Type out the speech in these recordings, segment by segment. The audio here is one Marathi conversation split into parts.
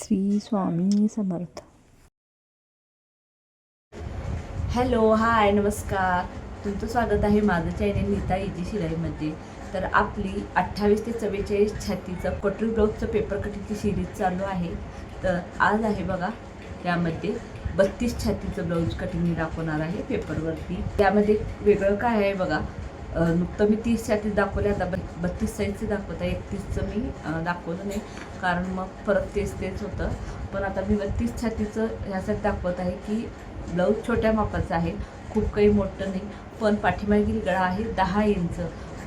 श्री स्वामी समर्थ. हॅलो हाय नमस्कार. तुमचं स्वागत आहे माझं चॅनल नीता इजी शिलाईमध्ये. तर आपली अठ्ठावीस ते चव्वेचाळीस छातीचं कटोरी ब्लाऊजचं पेपर कटिंगची सिरीज चालू आहे. तर आज आहे बघा त्यामध्ये बत्तीस छातीचं ब्लाऊज कटिंग मी दाखवणार आहे पेपरवरती त्यामध्ये वेगळं काय आहे बघा नुकतं मी तीस छातीत दाखवले आता ब- बत्तीस साईजचे दाखवत आहे. एकतीसचं मी दाखवलं नाही कारण मग परत तेच तेच होतं. पण आता मी बत्तीस छातीचं ह्यासाठी दाखवत आहे की ब्लाऊज छोट्या मापाचा आहे खूप काही मोठं नाही पण पाठीमागील गळा आहे दहा इंच.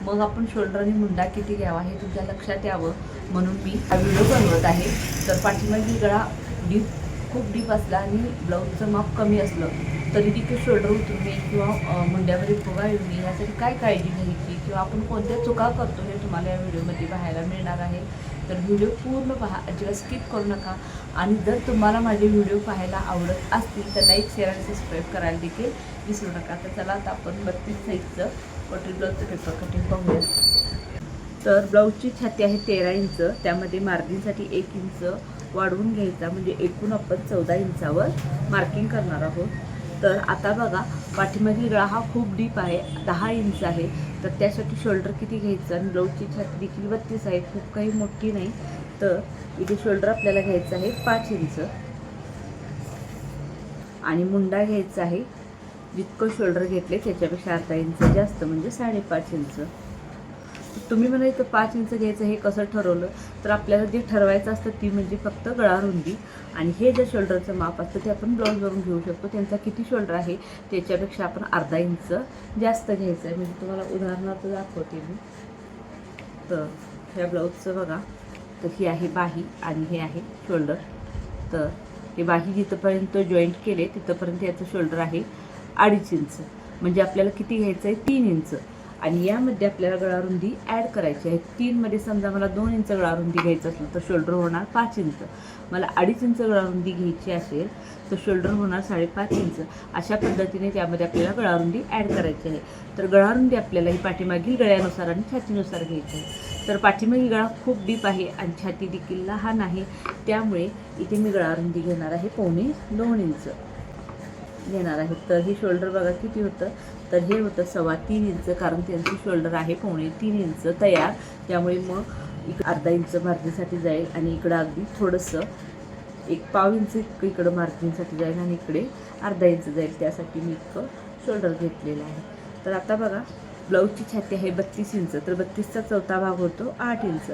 मग आपण शोल्डर आणि मुंडा किती घ्यावा हे तुमच्या लक्षात यावं म्हणून मी हा व्हिडिओ बनवत आहे. तर पाठीमागील गळा डीप खूप डीप असला आणि ब्लाऊजचं माप कमी असलं तरी देखील शोल्डर मी किंवा मुंड्यावरील मुंड्यामध्ये फुगा येऊ नये यासाठी काय काळजी घ्यायची? किंवा आपण कोणत्या चुका करतो हे तुम्हाला या व्हिडिओमध्ये पाहायला मिळणार आहे. तर व्हिडिओ पूर्ण पहा अजिबात स्किप करू नका. आणि जर तुम्हाला माझे व्हिडिओ पाहायला आवडत असतील तर लाईक शेअर आणि सबस्क्राईब करायला देखील विसरू नका. तर चला आता आपण बत्तीस साईजचं कटरी ब्लाऊजचं पेपर कटिंग पाहूया तर ब्लाऊजची छाती आहे तेरा इंच. त्यामध्ये मार्जिनसाठी एक इंच वाढवून घ्यायचा म्हणजे एकूण आपण चौदा इंचावर मार्किंग करणार आहोत. तर आता बघा पाठीमागील गळा हा खूप डीप आहे दहा इंच आहे. तर त्यासाठी शोल्डर किती घ्यायचं आणि ब्लाऊजची छाती देखील बत्तीस आहे खूप काही मोठी नाही. तर इथे शोल्डर आपल्याला घ्यायचं आहे पाच इंच आणि मुंडा घ्यायचा आहे जितकं शोल्डर घेतले त्याच्यापेक्षा अर्धा इंच जास्त म्हणजे साडेपाच इंच तुम्ही म्हणा इथं पाच इंच घ्यायचं हे कसं ठरवलं तर आपल्याला जे ठरवायचं असतं ती म्हणजे फक्त गळा रुंदी. आणि हे जे शोल्डरचं माप असतं ते आपण ब्लाऊजवरून घेऊ शकतो. त्यांचा किती शोल्डर आहे त्याच्यापेक्षा आपण अर्धा इंच जास्त घ्यायचं आहे. म्हणजे तुम्हाला उदाहरणार्थ दाखवते मी. तर ह्या ब्लाऊजचं बघा. तर ही आहे बाही आणि हे आहे शोल्डर. तर हे बाही जिथंपर्यंत जॉईंट केले तिथंपर्यंत याचं शोल्डर आहे अडीच इंच. म्हणजे आपल्याला किती घ्यायचं आहे? तीन इंच. आणि यामध्ये आपल्याला गळारुंदी ॲड करायची आहे. तीनमध्ये समजा मला दोन इंच गळारुंदी घ्यायचं असलं तर शोल्डर होणार पाच इंच. मला अडीच इंच गळारुंदी घ्यायची असेल तर शोल्डर होणार साडेपाच इंच. अशा पद्धतीने त्यामध्ये आपल्याला गळारुंदी ॲड करायची आहे. तर गळारुंदी आपल्याला ही पाठीमागील गळ्यानुसार आणि छातीनुसार घ्यायची आहे. तर पाठीमागील गळा खूप डीप आहे आणि छाती देखील लहान आहे. त्यामुळे इथे मी गळारुंदी घेणार आहे. पावणे दोन इंच घेणार आहे. तर हे शोल्डर बघा किती होतं? तर हे होतं सव्वा तीन इंच कारण त्यांची शोल्डर आहे पावणे तीन इंच तयार. त्यामुळे मग इकडं अर्धा इंच मार्जिनसाठी जाईल आणि इकडं अगदी थोडंसं एक पाव इंच इक- इकडं मार्जिनसाठी जाईल आणि इकडे अर्धा इंच जाईल. त्यासाठी मी इतकं शोल्डर घेतलेलं आहे. तर आता बघा ब्लाऊजची छाती आहे बत्तीस इंच तर बत्तीसचा चौथा भाग होतो आठ इंच.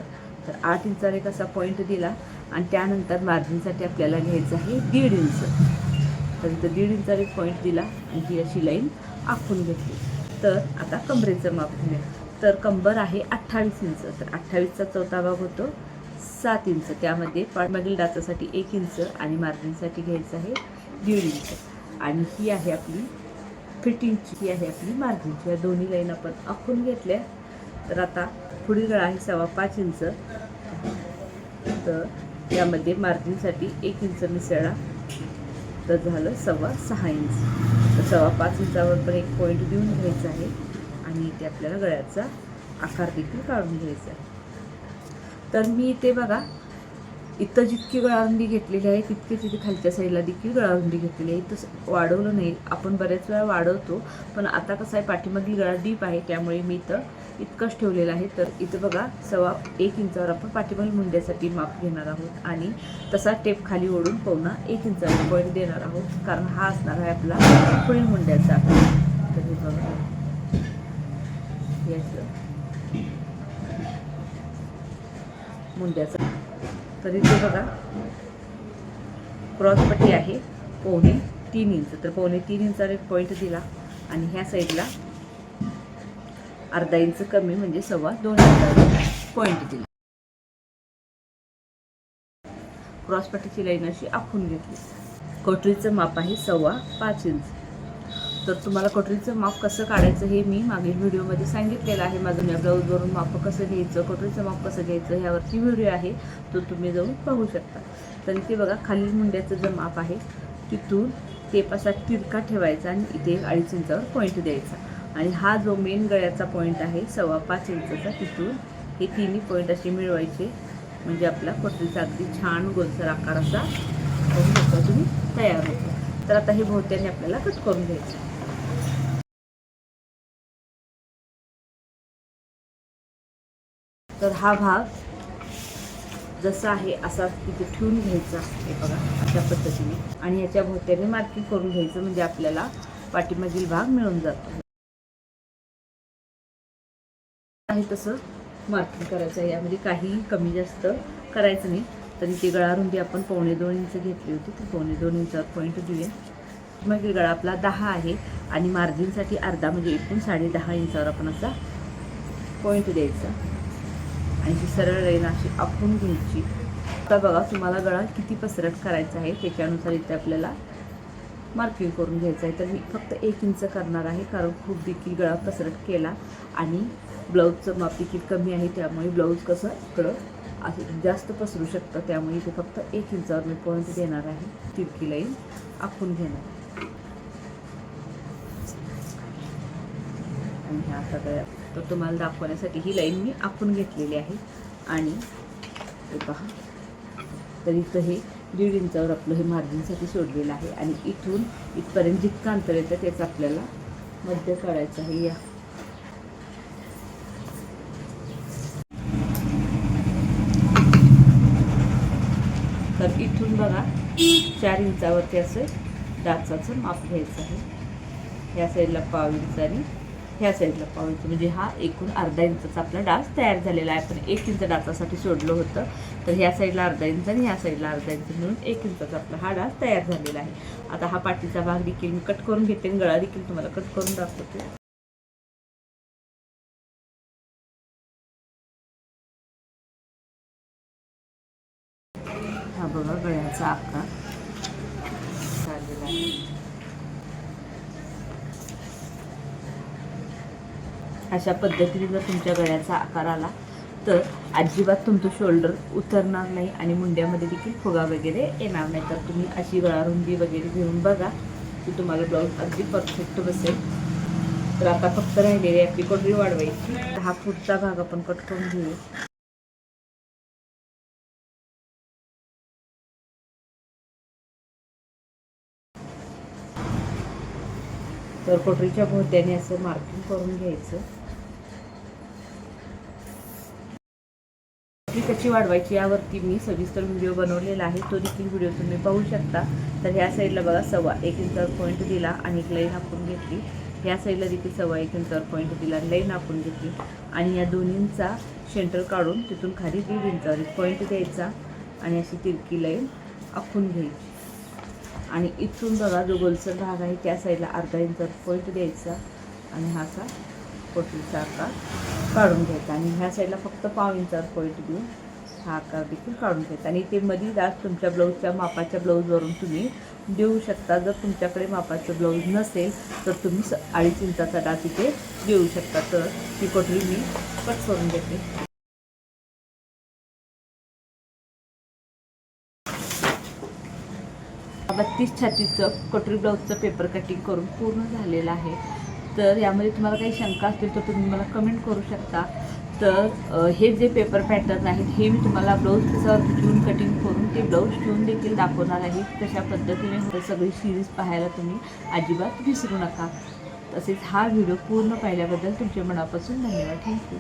तर आठ इंचाने कसा पॉईंट दिला? आणि त्यानंतर मार्जिनसाठी आपल्याला घ्यायचं आहे दीड इंच. तर इथं दीड इंचाने पॉईंट दिला आणि ही अशी लाईन आखून घेतली. तर आता कमरेचं माप घेऊया. तर कंबर आहे अठ्ठावीस इंच. तर अठ्ठावीसचा चौथा भाग होतो सात इंच. त्यामध्ये पाठमागील डाचासाठी एक इंच आणि मार्जिनसाठी घ्यायचं आहे दीड इंच. आणि ही आहे आपली फिटिंगची ही आहे आपली मार्जिनची या दोन्ही लाईन आपण आखून घेतल्या. तर आता पुढील गळा आहे सव्वा पाच इंच. तर यामध्ये मार्जिनसाठी एक इंच मिसळा. तर झालं सव्वा सहा इंच तर सव्वा पाच इंचावर पण एक पॉईंट देऊन घ्यायचा आहे. आणि ते आपल्याला गळ्याचा आकार देखील काढून घ्यायचा आहे. तर मी इथे बघा इथं जितकी गळारुंदी घेतलेली आहे तितकीच इथे खालच्या साईडला देखील गळारुंदी घेतलेली आहे. इथं वाढवलं नाही. आपण बऱ्याच वेळा वाढवतो पण आता कसं आहे पाठीमागील गळा डीप आहे त्यामुळे मी इथं इतकाच ठेवलेलं आहे. तर इथं बघा सव्वा एक इंचावर आपण पाठीमागील मुंड्यासाठी माप घेणार आहोत आणि तसा टेप खाली ओढून पावणा एक इंचावर पॉईंट देणार आहोत. कारण हा असणार आहे आपला पुढील मुंड्याचा. तर हे बघा. हे मुंड्याचा. तर इथे बघा. क्रॉसपट्टी आहे. पोहणे तीन इंच. तर पोहणे तीन इंचावर एक पॉईंट दिला. आणि ह्या साईडला अर्धा इंच कमी म्हणजे सव्वा दोन इंचावर पॉईंट दिला. क्रॉसपट्टीची लाईन अशी आखून घेतली. कटोरीचं माप आहे सव्वा पाच इंच. तर तुम्हाला कटोरीचं माप कसं काढायचं हे मी मागील व्हिडिओमध्ये सांगितलेलं आहे. माझं मी ब्लाऊजवरून माप कसं घ्यायचं कटोरीचं माप कसं घ्यायचं ह्यावरती व्हिडिओ आहे. तो तुम्ही जाऊन पाहू शकता. तर इथे बघा खालील मुंड्याचं जे माप आहे तिथून टेप असा तिरका ठेवायचा आणि इथे अडीच इंचावर पॉईंट द्यायचा. आणि हा जो मेन गळ्याचा पॉईंट आहे सव्वा पाच इंचाचा तिथून हे तिन्ही पॉईंट असे मिळवायचे. म्हणजे आपला कोटरीचा अगदी छान गोलसर आकार असा तुम्ही तयार होतो. तर आता हे भोवत्याने आपल्याला कट करून घ्यायचं तर हा भाग जसा आहे असा तिथे ठेवून घ्यायचा हे बघा अशा पद्धतीने. आणि याच्या भोवत्याने मार्किंग करून घ्यायचं म्हणजे आपल्याला पाठीमागील भाग मिळून जातो. आहे तसं मार्किंग करायचं आहे. यामध्ये काहीही कमी जास्त करायचं नाही. तरी ती गळा रुंदी आपण पावणे दोन इंच घेतली होती. ती पावणे दोन इंचावर पॉईंट देऊया. मग गळा आपला दहा आहे. आणि मार्जिनसाठी अर्धा म्हणजे एकूण साडे दहा इंचावर आपण असा पॉईंट द्यायचा. आणि ती सरळ रेन अशी आपण घ्यायची. आता बघा तुम्हाला गळा किती पसरट करायचा आहे त्याच्यानुसार इथे आपल्याला मार्किंग करून घ्यायचं आहे. तर मी फक्त एक इंच करणार आहे कारण खूप देखील गळा पसरट केला आणि ब्लाऊजचं माप देखील कमी आहे त्यामुळे ब्लाऊज कसं इकडं असं जास्त पसरू शकतं त्यामुळे इथे फक्त एक इंचावर मी पॉईंट देणार आहे. तिरकी लाईन आखून घेणार आणि ह्या सगळ्या तर तुम्हाला दाखवण्यासाठी ही लाईन मी आखून घेतलेली आहे. आणि हे पहा. तर इथं हे दीड इंचावर आपलं हे मार्जिनसाठी सोडलेलं आहे. आणि इथून इथपर्यंत जितकं अंतर येतं त्याचं आपल्याला मध्य काढायचं आहे या. तर इथून बघा चार इंचावरती असं डाचाचं माप घ्यायचं आहे. या साईडला पाव इंच आणि ह्या साईडला पाव इंच म्हणजे हा एकूण अर्धा इंचाचा आपला डास तयार झालेला आहे. पण एक इंच डासासाठी सोडलं होतं. तर ह्या साईडला अर्धा इंच आणि ह्या साईडला अर्धा इंच मिळून एक इंचाचा आपला हा डास तयार झालेला आहे. आता हा पाठीचा भाग देखील मी कट करून घेते. गळा देखील तुम्हाला कट करून दाखवते. हा बघा गळ्याचा आकार झालेला आहे. अशा पद्धतीने जर तुमच्या गळ्याचा आकार आला तर अजिबात तुमचं शोल्डर उतरणार नाही आणि मुंड्यामध्ये देखील फुगा वगैरे येणार नाही. तर तुम्ही अशी गळारुंदी वगैरे घेऊन बघा की तुम्हाला ब्लाऊज अगदी परफेक्ट बसेल. तर आता फक्त राहिलेली आपली कोटरी वाढवायची. हा पुढचा भाग आपण कट करून घेऊ. तर कोटरीच्या भोवत्याने असं मार्किंग करून घ्यायचं. कशी वाढवायची यावरती मी सविस्तर व्हिडिओ बनवलेला आहे. तो देखील व्हिडिओ तुम्ही पाहू शकता. तर ह्या साईडला बघा सव्वा एक इंचावर पॉईंट दिला आणि एक लाईन आपण घेतली. ह्या साईडला देखील सव्वा एक इंचावर पॉईंट दिला लाईन आपण घेतली. आणि या दोन्हींचा सेंटर काढून तिथून खाली दीड इंचावर एक पॉईंट द्यायचा आणि अशी तिरकी लाईन आखून घ्यायची. आणि इथून बघा जो गोलसर भाग आहे त्या साईडला अर्धा इंचावर पॉईंट द्यायचा. आणि हा असा पोटलीचा आकार काढून घ्यायचा. आणि ह्या साईडला फक्त पाव इंचावर पॉईंट देऊन हा आकार देखील काढून घ्यायचा. आणि ते मधी दास तुमच्या ब्लाऊजच्या मापाच्या ब्लाऊजवरून तुम्ही देऊ शकता. जर तुमच्याकडे मापाचं ब्लाऊज नसेल तर तुम्ही स अडीच इंचाचा डास इथे देऊ शकता. तर ती कोटरी मी कट करून घेते. बत्तीस छातीचं कटोरी ब्लाऊजचं पेपर कटिंग करून पूर्ण झालेलं आहे. तर यामध्ये तुम्हाला काही शंका असतील तर तुम्ही मला कमेंट करू शकता. तर हे जे पेपर पॅटर्न आहेत हे मी तुम्हाला ब्लाऊज पिसावर शिवून कटिंग करून ते ब्लाऊज शिवून देखील दाखवणार आहे. कशा पद्धतीने सगळी सिरीज पाहायला तुम्ही अजिबात विसरू नका. तसेच हा व्हिडिओ पूर्ण पाहिल्याबद्दल तुमच्या मनापासून धन्यवाद. थँक्यू